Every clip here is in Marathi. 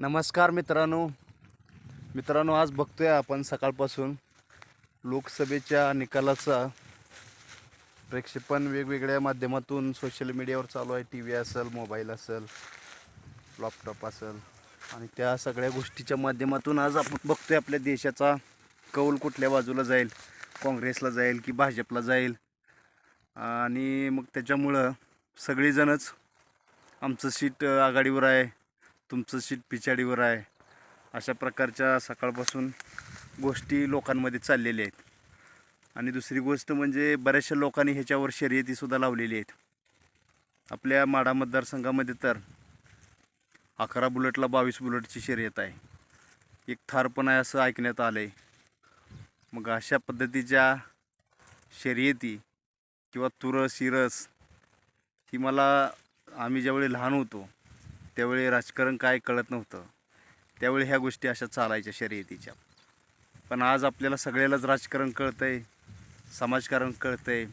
नमस्कार मित्रांनो. मित्रांनो आज बघतोय आपण सकाळपासून लोकसभेच्या निकालाचा. प्रेक्षेपण वेगवेगळ्या माध्यमातून सोशल मीडियावर चालू आहे. टी व्ही असेल मोबाईल असेल लॅपटॉप असेल. आणि त्या सगळ्या गोष्टीच्या माध्यमातून आज आपण बघतोय आपल्या देशाचा कौल कुठल्या बाजूला जाईल. काँग्रेसला जाईल की भाजपला जाईल. आणि मग त्याच्यामुळं सगळीजणच आमचं सीट आघाडीवर आहे. तुमचं सीट पिछाडीवर आहे. अशा प्रकारच्या सकाळपासून गोष्टी लोकांमध्ये चाललेल्या आहेत. आणि दुसरी गोष्ट म्हणजे बऱ्याचशा लोकांनी ह्याच्यावर शर्यतीसुद्धा लावलेली आहेत. आपल्या माडा मतदारसंघामध्ये तर अकरा बुलेटला बावीस बुलेटची शर्यत आहे. एक थार पण आहे असं ऐकण्यात आलं आहे मग अशा पद्धतीच्या शर्यती किंवा तुरस इरस ही मला आम्ही ज्यावेळी लहान होतो त्यावेळी राजकारण काय कळत नव्हतं. त्यावेळी ह्या गोष्टी अशा चालायच्या शर्यतीच्या. पण आज आपल्याला सगळ्यालाच राजकारण कळतं आहे समाजकारण कळतं आहे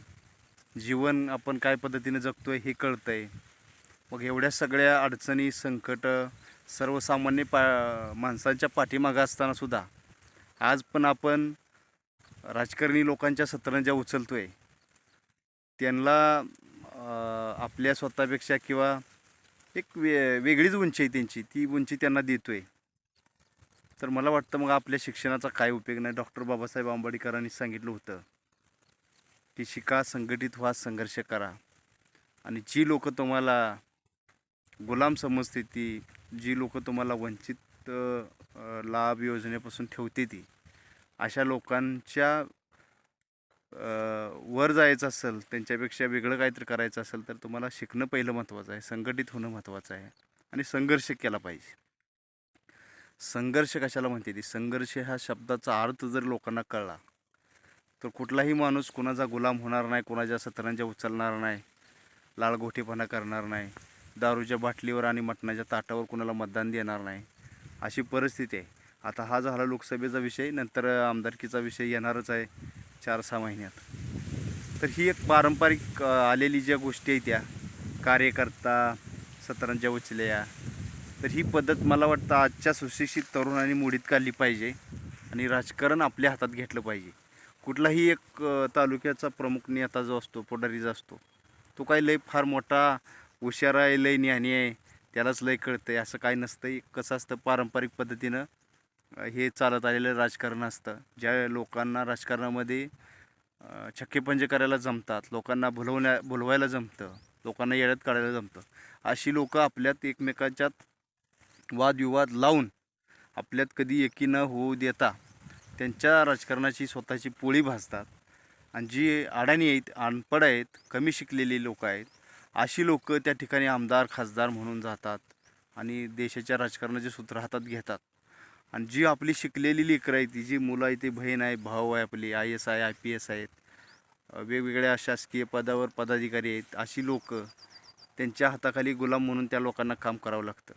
जीवन आपण काय पद्धतीने जगतो आहे हे कळतं आहे मग एवढ्या सगळ्या अडचणी संकटं सर्वसामान्य पा माणसांच्या पाठीमागं असतानासुद्धा आज पण आपण राजकारणी लोकांच्या सतरंजा उचलतो आहे त्यांना आपल्या स्वतःपेक्षा किंवा एक वे वेगळीच उंची आहे त्यांची. ती उंची त्यांना देतो आहे तर मला वाटतं मग आपल्या शिक्षणाचा काय उपयोग नाही. डॉक्टर बाबासाहेब आंबेडकरांनी सांगितलं होतं की शिका संघटित व्हा संघर्ष करा. आणि जी लोक तुम्हाला गुलाम समजते ती जी लोक तुम्हाला वंचित लाभ योजनेपासून ठेवते ती अशा लोकांच्या वर जायचं असेल त्यांच्यापेक्षा वेगळं काहीतरी करायचं असेल तर तुम्हाला शिकणं पहिलं महत्त्वाचं आहे. संघटित होणं महत्त्वाचं आहे. आणि संघर्ष केला पाहिजे. संघर्ष कशाला म्हणते ती? संघर्ष ह्या शब्दाचा अर्थ जर लोकांना कळला तर कुठलाही माणूस कुणाचा गुलाम होणार नाही कुणाच्या सतरांच्या उचलणार नाही लाळगोठीपणा करणार नाही दारूच्या बाटलीवर आणि मटणाच्या ताटावर कुणाला मतदान देणार नाही अशी परिस्थिती आहे. आता हा झाला लोकसभेचा विषय नंतर आमदारकीचा विषय येणारच आहे. चार सहा महिन्यात. तर ही एक पारंपरिक आलेली ज्या गोष्टी आहेत त्या कार्यकर्ता सतरांच्या उचल्या तर ही पद्धत मला वाटतं आजच्या सुशिक्षित तरुणांनी मोडीत काढली पाहिजे आणि राजकारण आपल्या हातात घेतलं पाहिजे. कुठलाही एक तालुक्याचा प्रमुख नेता जो असतो पुढारी जो असतो तो काही लय फार मोठा हुशार आहे लय ज्ञानी आहे त्यालाच लय कळतं आहे असं काय नसतं कसं असतं पारंपरिक पद्धतीनं हे चालत आलेलं राजकारण असतं. ज्या लोकांना राजकारणामध्ये छक्केपंजे करायला जमतात लोकांना भुलवण्या भुलवायला जमतं लोकांना येड्यात काढायला जमतं अशी लोकं आपल्यात एकमेकाच्यात वादविवाद लावून आपल्यात कधी एकी न होऊ देता त्यांच्या राजकारणाची स्वतःची पोळी भाजतात. आणि जी अडाणी आहेत अनपड आहेत कमी शिकलेली लोक आहेत अशी लोक त्या ठिकाणी आमदार खासदार म्हणून जातात आणि देशाच्या राजकारणाचे सूत्र हातात घेतात. आणि जी आपली शिकलेली लेकरं आहे ती जी मुलं आहे ती बहीण आहे भाऊ आहे आपली I S I I P S आहेत वेगवेगळ्या शासकीय पदावर पदाधिकारी आहेत अशी लोक त्यांच्या हाताखाली गुलाम म्हणून त्या लोकांना काम करावं लागतं.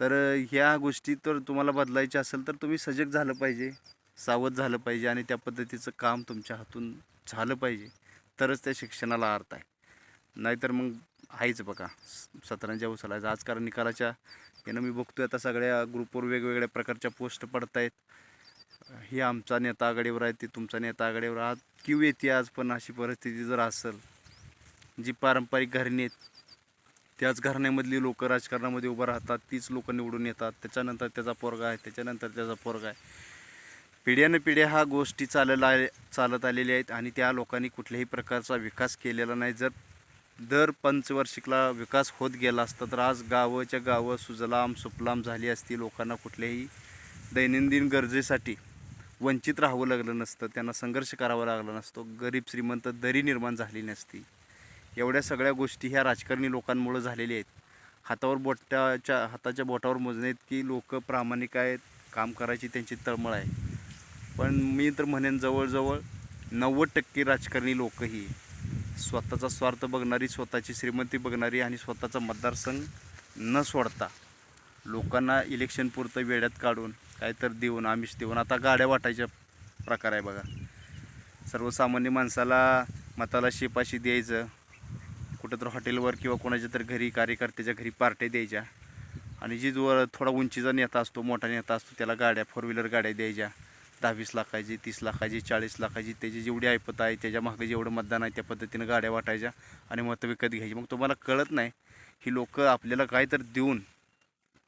तर ह्या गोष्टी तर तुम्हाला बदलायच्या असेल तर तुम्ही सजग झालं पाहिजे सावध झालं पाहिजे आणि त्या पद्धतीचं काम तुमच्या हातून झालं पाहिजे. तरच त्या शिक्षणाला अर्थ आहे. नाहीतर मग आहेच बघा सतरांच्या उचलायचं आजकाल निकालाच्या यानं मी बघतोय आता सगळ्या ग्रुपवर वेगवेगळ्या प्रकारच्या पोस्ट पडत आहेत हे आमचा नेता आघाडीवर आहे ते तुमचा नेता आघाडीवर आज क्यू येते आज पण अशी परिस्थिती जर असेल जी पारंपरिक घराणी आहेत त्याच घराण्यामधली लोक राजकारणामध्ये उभं राहतात तीच लोक निवडून येतात. त्याच्यानंतर त्याचा पोरगा आहे त्याच्यानंतर त्याचा पोरगा आहे. पिढ्यानं पिढ्या हा गोष्टी चालला चालत आलेल्या आहेत आणि त्या लोकांनी कुठल्याही प्रकारचा विकास केलेला नाही. जर दर पंचवार्षिकला विकास होत गेला असता तर आज गावाच्या गावं सुजलाम सुफलाम झाली असती. लोकांना कुठल्याही दैनंदिन गरजेसाठी वंचित राहावं लागलं नसतं. त्यांना संघर्ष करावा लागला नसतो. गरीब श्रीमंत दरी निर्माण झाली नसती. एवढ्या सगळ्या गोष्टी ह्या राजकारणी लोकांमुळं झालेल्या आहेत. हातावर बोटाच्या हाताच्या बोटावर मोजण्यात की लोक प्रामाणिक आहेत काम करायची त्यांची तळमळ आहे. पण मी तर म्हणेन जवळजवळ नव्वद टक्के राजकारणी लोकही स्वतःचा स्वार्थ बघणारी स्वतःची श्रीमंती बघणारी आणि स्वतःचा मतदारसंघ न सोडता लोकांना इलेक्शनपुरतं वेड्यात काढून काय तर देऊन आमिष देऊन. आता गाड्या वाटायच्या प्रकार आहे बघा. सर्वसामान्य माणसाला मताला शेपाशी द्यायचं. कुठंतरी हॉटेलवर किंवा कोणाच्या तर घरी कार्यकर्त्याच्या घरी पार्ट्या द्यायच्या. आणि जी जो थोडा उंचीचा नेता असतो मोठा नेता असतो त्याला गाड्या फोर व्हीलर गाड्या द्यायच्या. दहा वीस लाखाची तीस लाखाची चाळीस लाखाची त्याची जेवढी ऐपत आहे त्याच्यामागे जेवढं मतदान आहे त्या पद्धतीनं गाड्या वाटायच्या आणि मतं विकत घ्यायची. मग तुम्हाला कळत नाही ही लोक आपल्याला काय तर देऊन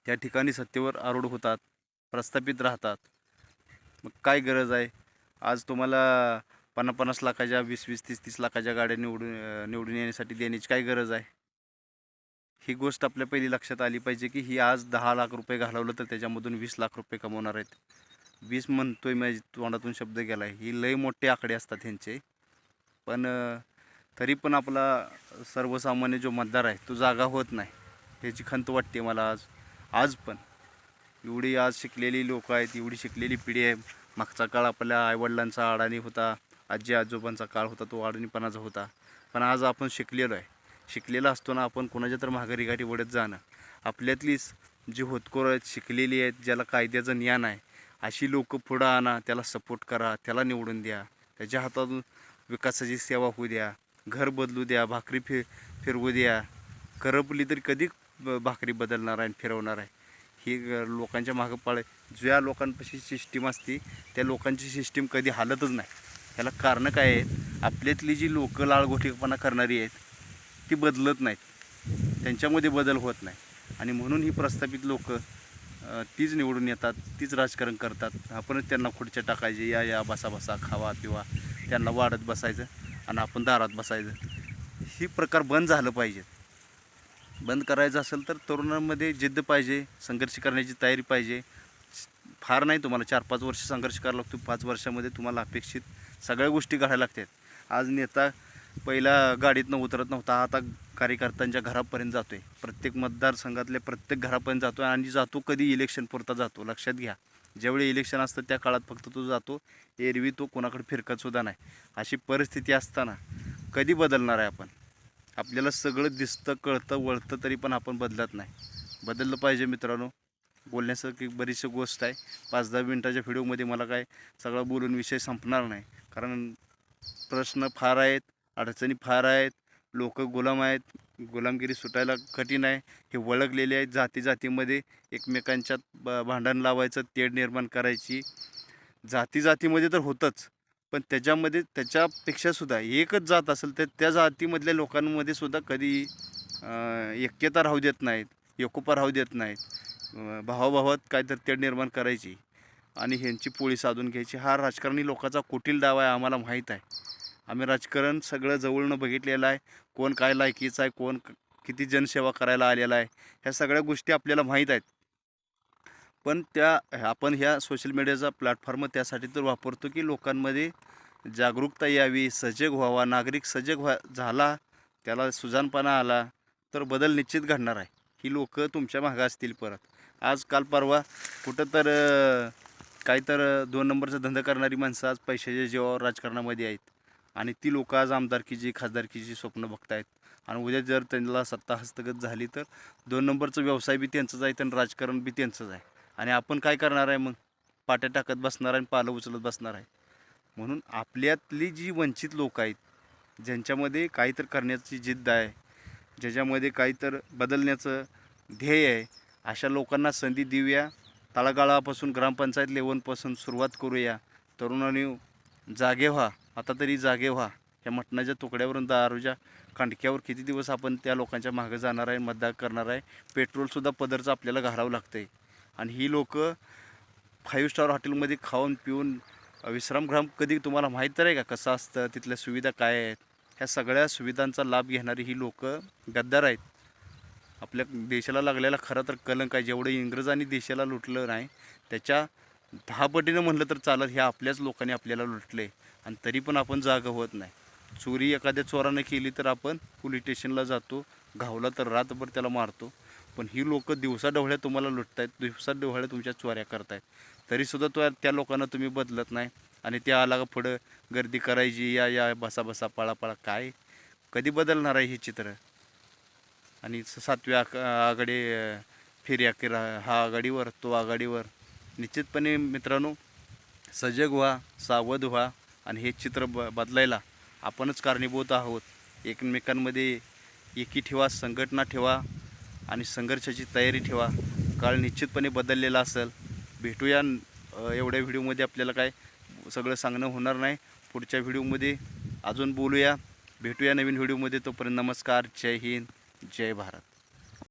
त्या ठिकाणी सत्तेवर आरूढ होतात प्रस्थापित राहतात. मग काय गरज आहे? आज तुम्हाला पन्नास पन्नास लाखाच्या वीस वीस तीस तीस लाखाच्या गाड्या निवडून निवडून येण्यासाठी देण्याची काय गरज आहे? ही गोष्ट आपल्या पहिली लक्षात आली पाहिजे की ही आज दहा लाख रुपये घालवलं तर त्याच्यामधून वीस लाख रुपये कमवणार आहेत. वीस म्हणतोय माझ्या तोंडातून शब्द गेला आहे ही लय मोठे आकडे असतात ह्यांचे. पण तरी पण आपला सर्वसामान्य जो मतदार आहे तो जागा होत नाही. ह्याची खंत वाटते मला आज. आज पण. एवढी आज शिकलेली लोक आहेत एवढी शिकलेली पिढी आहे. मागचा काळ आपल्या आईवडिलांचा अडाणी होता. आजी आजोबांचा काळ होता तो अडाणीपणाचा होता. पण आज आपण शिकलेलो आहे. शिकलेला असताना आपण कोणाच्या तर माघारी गाठी वडत जाणं. आपल्यातलीच जी होतकोर आहेत शिकलेली आहेत ज्याला कायद्याचं ज्ञान आहे अशी लोक पुढं आणा त्याला सपोर्ट करा त्याला निवडून द्या. त्याच्या हातातून विकासाची सेवा होऊ द्या. घर बदलू द्या भाकरी फि फिरवू द्या. करपली तरी कधी भाकरी बदलणार आहे आणि फिरवणार आहे? ही लोकांच्या मागं पाळ ज्या लोकांपाशी सिस्टीम असते त्या लोकांची सिस्टीम कधी हालतच नाही. त्याला कारणं काय आहेत? आपल्यातली जी लोकं लाळगोठीपणा करणारी आहेत ती बदलत नाहीत. त्यांच्यामध्ये बदल होत नाही. आणि म्हणून ही प्रस्थापित लोकं तीच निवडून येतात तीच राजकारण करतात. आपणच त्यांना खुर्च्या टाकायचे या या बसा बसा खावा पिवा. त्यांना वाढत बसायचं आणि आपण दारात बसायचं. ही प्रकार बंद झालं पाहिजे बंद करायचं असेल तर तरुणांमध्ये जिद्द पाहिजे संघर्ष करण्याची तयारी पाहिजे. फार नाही तुम्हाला चार पाच वर्ष संघर्ष करावा लागतो. पाच वर्षामध्ये तुम्हाला अपेक्षित सगळ्या गोष्टी घडायला लागतात. आज नेता पहिला गाडीतनं उतरत नव्हता. आता कार्यकर्त्यांच्या घरापर्यंत जातोय. प्रत्येक मतदारसंघातल्या प्रत्येक घरापर्यंत जातो आणि जातो कधी इलेक्शन पुरता जातो. लक्षात घ्या. ज्यावेळी इलेक्शन असतं त्या काळात फक्त तो जातो. एरवी तो कोणाकडे फिरकत सुद्धा नाही. अशी परिस्थिती असताना कधी बदलणार आहे आपण? आपल्याला सगळं दिसतं कळतं वळतं तरी पण आपण बदलत नाही. बदललं पाहिजे मित्रांनो. बोलण्यासारखी बरीचशी गोष्ट आहे. पाच दहा मिनटाच्या व्हिडिओमध्ये मला काय सगळं बोलून विषय संपणार नाही. कारण प्रश्न फार आहेत. अडचणी फार आहेत. लोक गुलाम आहेत. गुलामगिरी सुटायला कठीण आहे. हे वळखलेले आहेत जाती जातीमध्ये. एकमेकांच्यात ब भांडण लावायचं तेढ निर्माण करायची. जाती जातीमध्ये तर होतंच. पण त्याच्यामध्ये त्याच्यापेक्षासुद्धा एकच जात असेल तर त्या जातीमधल्या लोकांमध्ये सुद्धा कधी अं, ऐक्यता राहू देत नाहीत. एकोपा राहू देत नाहीत. भावाभावात काय तर तेढ निर्माण करायची. आणि ह्यांची पोळी साधून घ्यायची. हा राजकारणी लोकांचा कुटील डाव आहे आम्हाला माहीत आहे. आम्ही राजकारण सगळं जवळनं बघितलेलं आहे. कोण काय लायकीचं आहे कोण किती जनसेवा करायला आलेला आहे. ह्या सगळ्या गोष्टी आपल्याला माहीत आहेत. पण त्या आपण ह्या सोशल मीडियाचा प्लॅटफॉर्म त्यासाठी तर वापरतो की लोकांमध्ये जागरूकता यावी सजग व्हावा नागरिक सजग व्हा झाला त्याला सुजानपणा आला तर बदल निश्चित घडणार आहे. ही लोक तुमच्या मागं असतील परत. आज काल परवा कुठं तर अं, काही तर दोन नंबरचा धंदा करणारी माणसं आज पैशाच्या जीवावर राजकारणामध्ये आहेत. आणि ती लोक आज आमदारकीची खासदारकीची स्वप्न बघतायत. आणि उद्या जर त्यांना सत्ता हस्तगत झाली तर दोन नंबरचं व्यवसाय बी त्यांचंच आहे आणि राजकारण बी त्यांचंच आहे. आणि आपण काय करणार आहे मग? पाट्या टाकत बसणार आहे आणि पालं उचलत बसणार आहे. म्हणून आपल्यातली जी वंचित लोक आहेत ज्यांच्यामध्ये काही तर करण्याची जिद्द आहे ज्याच्यामध्ये काही तर बदलण्याचं ध्येय आहे अशा लोकांना संधी देऊया. तळागाळापासून ग्रामपंचायत लेवलपासून सुरुवात करूया. तरुणांनी जागे व्हा. आता तरी जागे व्हा. या मटणाच्या तुकड्यावरून दारूच्या कांडक्यावर किती दिवस आपण त्या लोकांच्या मागं जाणार आहे मतदान करणार आहे? पेट्रोलसुद्धा पदरचं आपल्याला घालावं लागतं आहे आणि ही लोक फाईव्ह स्टार हॉटेलमध्ये खाऊन पिऊन विश्रामगृह कधी तुम्हाला माहीत तर आहे का कसं असतं तिथल्या सुविधा काय आहेत? ह्या सगळ्या सुविधांचा लाभ घेणारी ही लोक गद्दार आहेत. आपल्या देशाला लागलेला खरं तर कलंक आहे. जेवढं इंग्रजांनी देशाला लुटलं नाही त्याच्या दहा पटीनं म्हणलं तर चालत हे आपल्याच लोकांनी आपल्याला लुटले आणि तरी पण आपण जागा होत नाही. चोरी एखाद्या चोरानं केली तर आपण पोलीस स्टेशनला जातो घावला तर रातभर त्याला मारतो. पण ही लोकं दिवसा डोहळ्या तुम्हाला लुटतायत दिवसा डोहळ्या तुमच्या चोऱ्या करतायत. तरीसुद्धा तो त्या लोकांना तुम्ही बदलत नाही आणि त्या आला का पुढं गर्दी करायची या या बसा बसा पळा पळा काय? कधी बदलणार आहे हे चित्र? आणि सातव्या आक- आघाडी फेरी फेऱ्या किरा हा आघाडीवर तो आघाडीवर. निश्चितपणे मित्रांनो सजग व्हा सावध व्हा आणि हे चित्र ब बदलायला आपणच कारणीभूत आहोत. एकमेकांमध्ये एकी ठेवा संघटना ठेवा आणि संघर्षाची तयारी ठेवा. काळ निश्चितपणे बदललेला असेल. भेटूया एवढ्या व्हिडिओमध्ये आपल्याला काय सगळं सांगणं होणार नाही. पुढच्या व्हिडिओमध्ये अजून बोलूया. भेटूया नवीन व्हिडिओमध्ये. तोपर्यंत नमस्कार. जय हिंद. जय भारत.